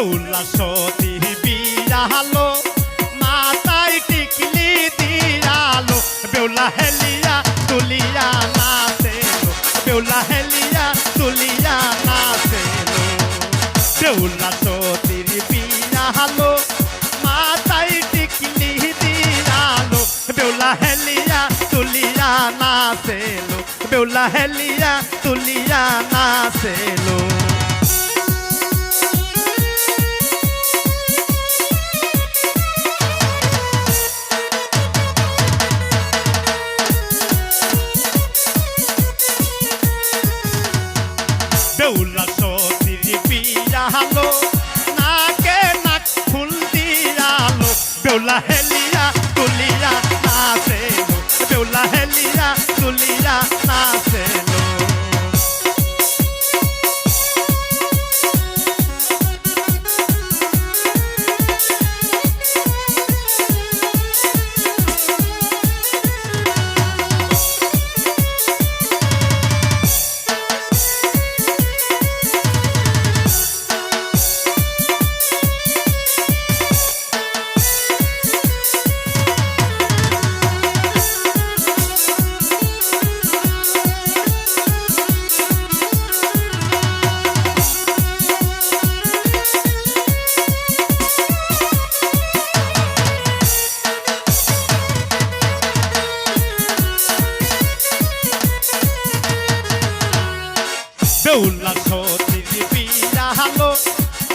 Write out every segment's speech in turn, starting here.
সতী বিয়ালো মাথায় টিকলি দিয়ালো, বেউলা হেলিয়া তুলিয়া নাচেলো, বেউলা হেলিয়া তুলিয়া নাচেলো। বেউলা সতীর বিয়ালো মাথায় টিকলি দিয়ালো, বেউলা হেলিয়া তুলিয়া নাচেলো, বেউলা হেলিয়া তুলিয়া নাচেলো। বেউলা সতীর পিয়ালো নাকে নাক ফুল দিয়ালো বেউলা হেলিয়া তুলিয়া নাচেলো, বেউলা হেলিয়া তুলিয়া নাচেলো। বেউলা সতীর বিয়ালো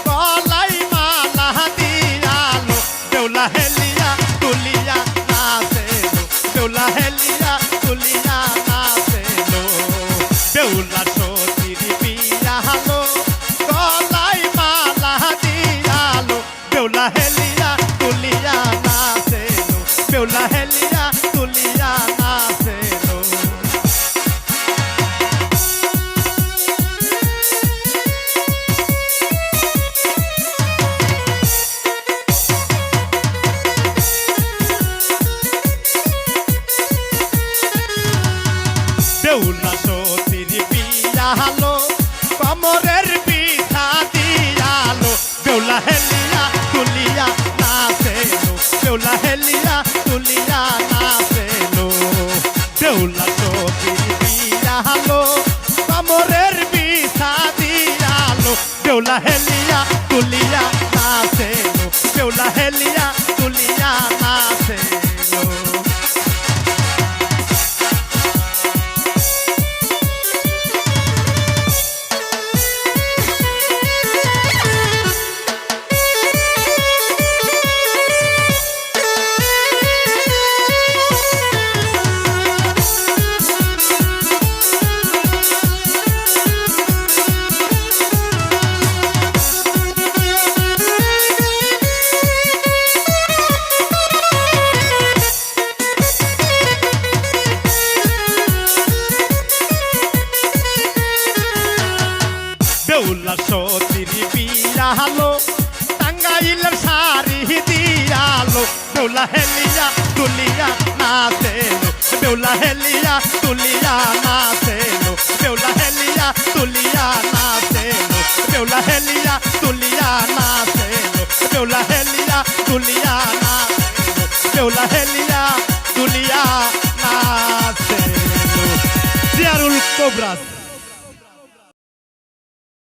গলাই মালা দিয়ালো বেউলা হেলিয়া তুলিয়া নাচেলো বেউলা হেলিয়া তুলিয়া নাচেলো। বেউলা সতীর বিয়ালো গলাই মালা দিয়ালো বেউলা হেলিয়া তুলিয়া নাচেলো বেউলা দেউলা হেলিয়া তুলিয়া নাচেলো দেউলা হেলিয়া তুলিয়া নাচেলো দেউলা সতীর বিয়ালো কমরের পিঠা দিয়ালো দেউলা হেলিয়া তুলিয়া নাচেলো দেউলা হেলিয়া দেউলা সতীর বিয়ালো টাঙ্গাইলের শাড়ি দিয়ালো দেউলা হেলিয়া তুলিয়া নাচেলো বেউলা হেলিয়া তুলিয়া নাচেলো বেউলা হেলিয়া তুলিয়া নাচেলো বেউলা হেলিয়া তুলিয়া নাচেলো বেউলা হেলিয়া তুলিয়া নাচেলো বেউলা হেলিয়া তুলিয়া নাচেলো জিয়ারুল কোবরাস